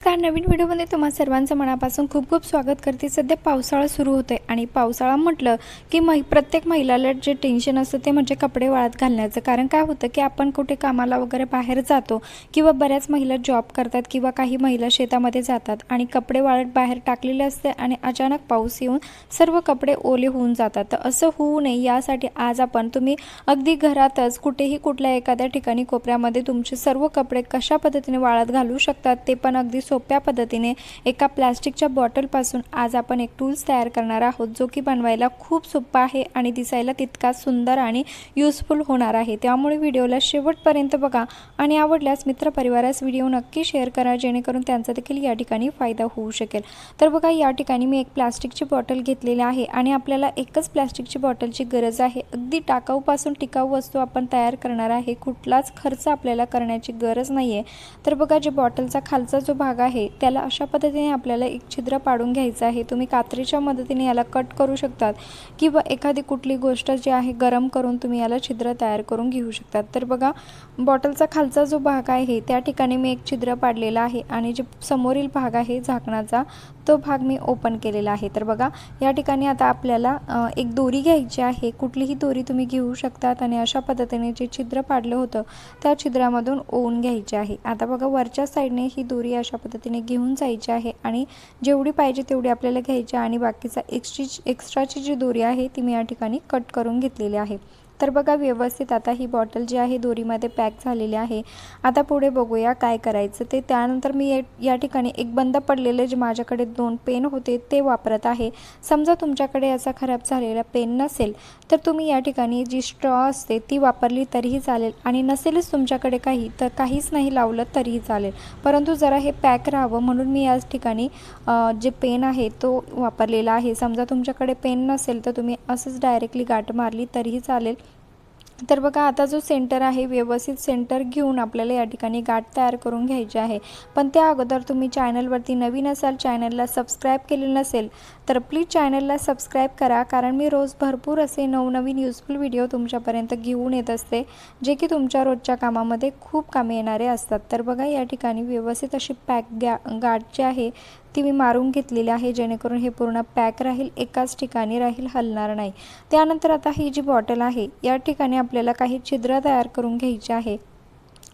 का नवीन व्हिडिओमध्ये तुम्हा सर्वांचं मनापासून खूप खूप स्वागत करते. सध्या पावसाळा सुरू होतोय आणि पावसाळा म्हटलं की महि प्रत्येक महिलाला जे टेन्शन असतं ते म्हणजे कपडे वाळत घालण्याचं. कारण काय होतं की आपण कुठे कामाला वगैरे बाहेर जातो किंवा बऱ्याच महिला जॉब करतात किंवा काही महिला शेतामध्ये जातात आणि कपडे वाळत बाहेर टाकलेले असते आणि अचानक पाऊस येऊन सर्व कपडे ओले होऊन जातात. तर असं होऊ नये. यासाठी आज आपण तुम्ही अगदी घरातच कुठेही कुठल्या एखाद्या ठिकाणी कोपऱ्यामध्ये तुमचे सर्व कपडे कशा पद्धतीने वाळत घालू शकतात ते पण अगदी सोप्या पद्धतीने एका प्लास्टिकच्या बॉटलपासून आज आपण एक टूल्स तयार करणार आहोत जो की बनवायला खूप सोपा आहे आणि दिसायला तितकाच सुंदर आणि युजफुल होणार आहे. त्यामुळे व्हिडिओला शेवटपर्यंत बघा आणि आवडल्यास मित्रपरिवारास व्हिडिओ नक्की शेअर करा जेणेकरून त्यांचा देखील या ठिकाणी फायदा होऊ शकेल. तर बघा या ठिकाणी मी एक प्लास्टिकची बॉटल घेतलेली आहे आणि आपल्याला एकच प्लास्टिकची बॉटलची गरज आहे. अगदी टाकाऊपासून टिकाऊ वस्तू आपण तयार करणार आहे. कुठलाच खर्च आपल्याला करण्याची गरज नाही आहे तर बघा जे बॉटलचा खालचा जो भाग आहे. त्याला अशा पद्धतीने आपल्याला एक छिद्र पाडून घ्यायचं आहे. तुम्ही कात्रीच्या मदतीने याला कट करू शकतात किंवा एखादी कुठली गोष्ट जी आहे गरम करून तुम्ही याला छिद्र तयार करून घेऊ शकतात. तर बघा बॉटलचा खालचा जो भाग आहे त्या ठिकाणी मी एक छिद्र पाडलेला आहे आणि जे समोरील भाग आहे झाकणाचा तो भाग मी ओपन केलेला आहे. तर बघा या ठिकाणी आता आपल्याला एक दोरी घ्यायची आहे. कुठलीही दोरी तुम्ही घेऊ शकतात आणि अशा पद्धतीने जे छिद्र पाडलं होतं त्या छिद्रामधून ओवून घ्यायचे आहे. आता बघा वरच्या साईडने ही दोरी अशा पद्धतीने पद्धतीने घेऊन जायची आहे आणि जेवढी पाहिजे तेवढी आपल्याला घ्यायची आणि बाकीचा एक्स्ट्री एक्स्ट्राची जी दोरी आहे ती मी या ठिकाणी कट करून घेतलेली आहे. तर बघा व्यवस्थित आता ही बॉटल जी आहे दोरीमध्ये पॅक झालेली आहे. आता पुढे बघूया काय करायचं ते. त्यानंतर मी या- या ठिकाणी एक बंद पडलेले जे माझ्याकडे दोन पेन होते ते वापरत आहे. समजा तुमच्याकडे याचा खराब झालेला पेन नसेल तर तुम्ही या ठिकाणी जी स्ट्रॉ असते ती वापरली तरीही चालेल. आणि नसेलच तुमच्याकडे काही तर काहीच नाही लावलं तरीही चालेल. परंतु जरा हे पॅक राहावं म्हणून मी याच ठिकाणी जे पेन आहे तो वापरलेला आहे. समजा तुमच्याकडे पेन नसेल तर तुम्ही असंच डायरेक्टली गाठ मारली तरीही चालेल. तर बघा आता जो सेंटर आहे व्यवस्थित सेंटर घेऊन आपल्याला या ठिकाणी गाठ तयार करून घ्यायची आहे. पण त्या अगोदर तुम्ही चॅनलवरती नवीन असाल चॅनलला सबस्क्राईब केलेलं नसेल तर प्लीज चॅनलला सबस्क्राईब करा. कारण मी रोज भरपूर असे नवनवीन युजफुल व्हिडिओ तुमच्यापर्यंत घेऊन येत असते जे की तुमच्या रोजच्या कामामध्ये खूप कामे येणारे असतात. तर बघा या ठिकाणी व्यवस्थित अशी पॅक ग्या गाठ जी आहे ती मी मारून घेतलेली आहे जेणेकरून हे पूर्ण पॅक राहील एकाच ठिकाणी राहील हलणार नाही. त्यानंतर आता ही जी बॉटल आहे या ठिकाणी आपल्याला काही छिद्र तयार करून घ्यायची आहे.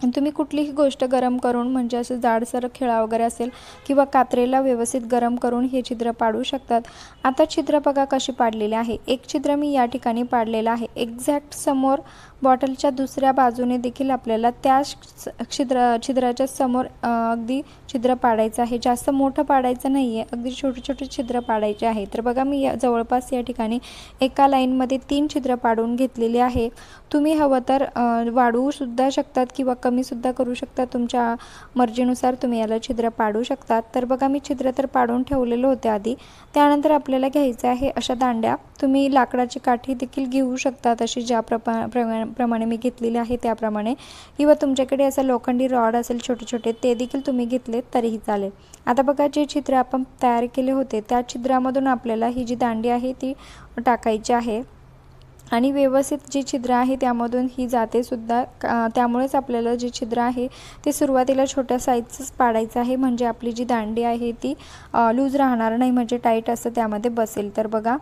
तुम्ही कुठलीही गोष्ट गरम करून म्हणजे असं जाडसर खिळा वगैरे असेल किंवा कात्रेला व्यवस्थित गरम करून हे छिद्र पाडू शकतात. आता छिद्र बघा कशी पाडलेली आहे. एक छिद्र मी या ठिकाणी पाडलेलं आहे. एक्झॅक्ट समोर बॉटलच्या दुसऱ्या बाजूने देखील आपल्याला त्या छिद्र छिद्राच्या समोर अगदी छिद्र पाडायचं आहे. जास्त मोठं पाडायचं नाही आहे अगदी छोटे छोटे छिद्र पाडायचे आहे. तर बघा मी या जवळपास या ठिकाणी एका लाईनमध्ये तीन छिद्र पाडून घेतलेली आहे. तुम्ही हवं तर वाढवूसुद्धा शकतात किंवा कमीसुद्धा करू शकता. तुमच्या मर्जीनुसार तुम्ही याला छिद्र पाडू शकतात तर बघा मी छिद्र तर पाडून ठेवलेलं होते आधी. त्यानंतर आपल्याला घ्यायचं आहे अशा दांड्या. तुम्ही लाकडाची काठी देखील घेऊ शकतात अशी ज्या प्रपा प्रमा प्रमाणे मी घेतलेली आहे त्याप्रमाणे. किंवा तुमच्याकडे असं लोखंडी रॉड असेल छोटे छोटे ते देखील तुम्ही घेतले तरीही चालेल. आता बघा जे छिद्र आपण तयार केले होते त्या छिद्रामधून आपल्याला ही जी दांडी आहे ती टाकायची आहे. आणि व्यवस्थित जी छिद्र आहे त्यामधून ही जाते सुद्धा का- त्यामुळेच आपल्याला जे छिद्र आहे ते सुरुवातीला छोट्या साईजचंच पाडायचं आहे. म्हणजे आपली जी दांडी आहे ती लूज राहणार नाही. म्हणजे टाईट असं त्यामध्ये बसेल. तर बघा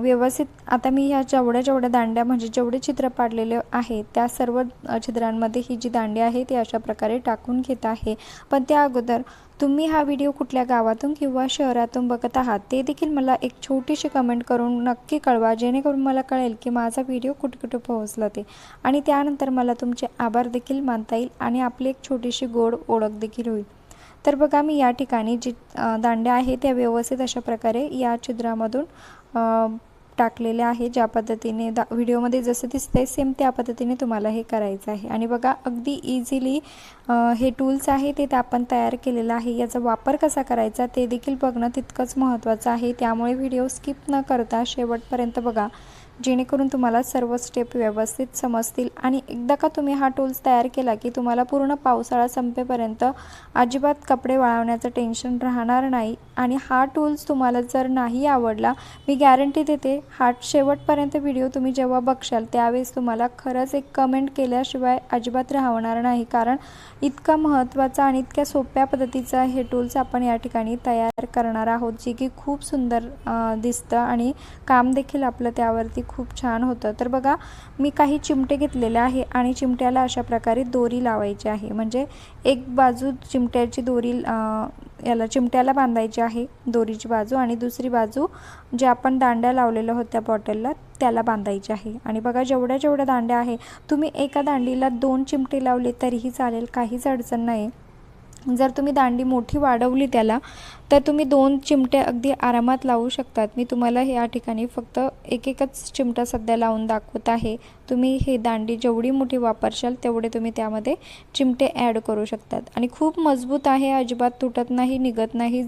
व्यवस्थित आता मी ह्या जेवढ्या जेवढ्या दांड्या म्हणजे जेवढे छिद्र पाडलेले आहे त्या सर्व छिद्रांमध्ये ही जी दांडी आहे ती अशा प्रकारे टाकून घेत आहे. पण त्या अगोदर तुम्ही हा व्हिडिओ कुठल्या गावातून किंवा शहरातून बघत आहात ते देखील मला एक छोटीशी कमेंट करून नक्की कळवा जेणेकरून मला कळेल की माझा व्हिडिओ कुठे कुठे पोहोचला ते. आणि त्यानंतर मला तुमचे आभार देखील मानता येईल आणि आपली एक छोटीशी गोड ओळख देखील होईल. तर बघा मी या ठिकाणी जी दांड्या आहे त्या व्यवस्थित अशा प्रकारे या छिद्रामधून टाकलेले आहे ज्या पद्धतीने दा व्हिडिओमध्ये जसं दिसतंय सेम त्या पद्धतीने तुम्हाला हे करायचं आहे. आणि बघा अगदी इझिली हे टूल्स आहे ते ते आपण तयार केलेलं आहे. याचा वापर कसा करायचा ते देखील बघणं तितकंच महत्त्वाचं आहे. त्यामुळे व्हिडिओ स्किप न करता शेवटपर्यंत बघा. जेणेकरून तुम्हाला सर्व स्टेप व्यवस्थित समजतील. आणि एकदा का तुम्ही हा टूल्स तयार केला की तुम्हाला पूर्ण पावसाळा संपेपर्यंत अजिबात कपडे वाळवण्याचं टेन्शन राहणार नाही आणि हा टूल्स तुम्हाला जर नाही आवडला मी गॅरंटी देते हा शेवटपर्यंत व्हिडिओ तुम्ही जेव्हा बघशाल त्यावेळेस तुम्हाला खरंच एक कमेंट केल्याशिवाय अजिबात राहणार नाही. कारण इतका महत्त्वाचा आणि इतक्या सोप्या पद्धतीचा हे टूल्स आपण या ठिकाणी तयार करणार आहोत जे की खूप सुंदर दिसतं आणि काम देखील आपलं त्यावरती खूप छान होतं. तर बघा मी काही चिमटे घेतलेले आहे आणि चिमट्याला अशा प्रकारे दोरी लावायची आहे. म्हणजे एक बाजू चिमट्याची दोरी याला चिमट्याला बांधायची आहे दोरीची बाजू आणि दुसरी बाजू जे आपण दांड्या लावलेल्या होत्या बॉटलला त्याला बांधायची आहे. आणि बघा जेवढ्या जेवढ्या दांड्या आहे तुम्ही एका दांडीला दोन चिमटे लावले तरीही चालेल काहीच अडचण नाही जर तुम्ही दांडी मोठी वाढवली त्याला तर तुम्ही दोन चिमटे अगदी आरामात लावू शकतात. मी तुम्हाला या ठिकाणी फक्त एक एकच चिमटा सध्या लावून दाखवत आहे. तुम्ही हे दांडी जेवढी मोठी वापरशाल तेवढे तुम्ही त्यामध्ये चिमटे ॲड करू शकतात. आणि खूप मजबूत आहे अजिबात तुटत नाही निघत नाही.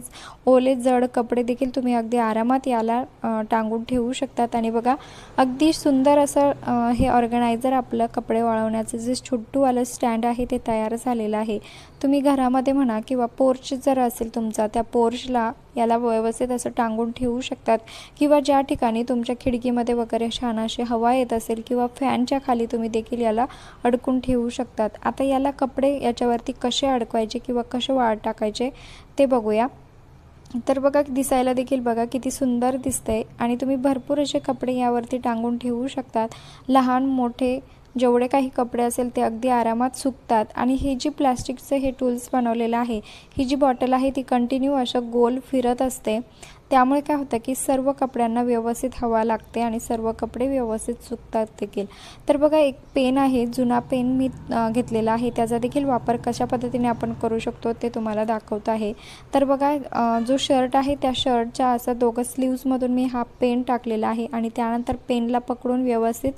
ओले जड कपडे देखील तुम्ही अगदी आरामात याला टांगून ठेवू शकतात. आणि बघा अगदी सुंदर असं हे ऑर्गनायझर आपलं कपडे वाळवण्याचं जे छोटूवालं स्टँड आहे ते तयार झालेलं आहे. तुम्ही घरामध्ये म्हणा किंवा पोर्च जर असेल तुमचा त्या पोर्चला याला व्यवस्थित असं टांगून ठेवू शकतात. किंवा ज्या ठिकाणी तुमच्या खिडकीमध्ये वगैरे छान अशी हवा येत असेल किंवा फॅनच्या खाली तुम्ही देखील याला अडकून ठेवू शकतात. आता याला कपडे याच्यावरती कसे अडकवायचे किंवा कसे वाळ टाकायचे ते बघूया. तर बघा दिसायला देखील बघा किती सुंदर दिसतंय आणि तुम्ही भरपूर असे कपडे यावरती टांगून ठेवू शकतात. लहान मोठे जेवढे काही कपडे असेल ते अगदी आरामात सुकतात. आणि हे जी प्लॅस्टिकचं हे टूल्स बनवलेलं आहे ही जी बॉटल आहे ती कंटिन्यू असं गोल फिरत असते. त्यामुळे काय होतं की सर्व कपड्यांना व्यवस्थित हवा लागते आणि सर्व कपडे व्यवस्थित सुकतात देखील. तर बघा एक पेन आहे जुना पेन मी घेतलेला आहे. त्याचा देखील वापर कशा पद्धतीने आपण करू शकतो ते तुम्हाला दाखवत आहे. तर बघा जो शर्ट आहे त्या शर्टच्या असं दोघं स्लीव्समधून मी हा पेन टाकलेला आहे आणि त्यानंतर पेनला पकडून व्यवस्थित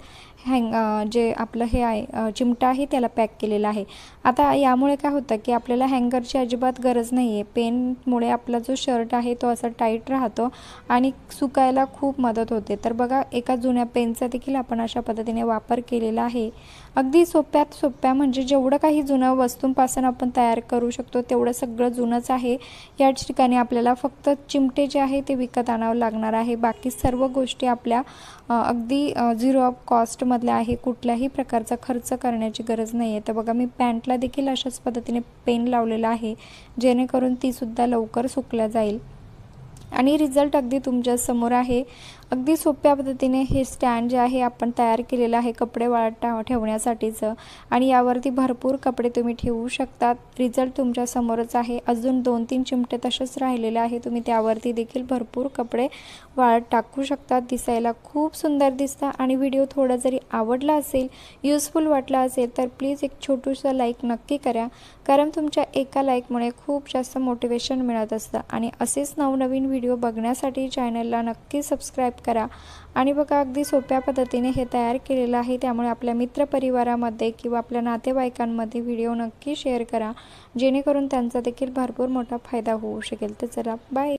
हँग जे आपलं हे आहे चिमटा आहे त्याला पॅक केलेला आहे. आता यामुळे काय होतं की आपल्याला हँगरची अजिबात गरज नाही आहे पेनमुळे आपला जो शर्ट आहे तो असा टाईट राहतो आणि सुकायला खूप मदत होते. तर बघा एका जुन्या पेनचा देखील आपण अशा पद्धतीने वापर केलेला आहे. अगदी सोप्यात सोप्या म्हणजे जेवढं काही जुनं वस्तूंपासून आपण तयार करू शकतो तेवढं सगळं जुनंच आहे. याच ठिकाणी आपल्याला फक्त चिमटे जे आहे ते विकत आणावं लागणार आहे. बाकी सर्व गोष्टी आपल्या अगदी झिरो ऑफ कॉस्टमधल्या आहे. कुठल्याही प्रकारचा खर्च करण्याची गरज नाही आहे तर बघा मी पॅन्टला देखील अशाच पद्धतीने पेन लावलेला आहे जेणेकरून तीसुद्धा लवकर सुकल्या जाईल. आणि रिझल्ट अगदी तुमच्यासमोर आहे. अगदी सोप्या पद्धतीने हे स्टँड जे आहे आपण तयार केलेलं आहे कपडे वाळत टा ठेवण्यासाठीचं. आणि यावरती भरपूर कपडे तुम्ही ठेवू शकतात. रिझल्ट तुमच्या समोरच आहे. अजून दोन तीन चिमटे तसेच राहिलेले आहे. तुम्ही त्यावरती देखील भरपूर कपडे वाळत टाकू शकतात. दिसायला खूप सुंदर दिसतं. आणि व्हिडिओ थोडा जरी आवडला असेल युजफुल वाटला असेल तर प्लीज एक छोटूसं लाईक नक्की करा. कारण तुमच्या एका लाईकमुळे खूप जास्त मोटिवेशन मिळत असतं. आणि असेच नवनवीन व्हिडिओ बघण्यासाठी चॅनलला नक्की सबस्क्राईब सबस्क्राईब करा. आणि बघा अगदी सोप्या पद्धतीने हे तयार केलेलं आहे. त्यामुळे आपल्या मित्रपरिवारामध्ये किंवा आपल्या नातेवाईकांमध्ये व्हिडिओ नक्की शेअर करा. जेणेकरून त्यांचा देखील भरपूर मोठा फायदा होऊ शकेल. तर चला बाय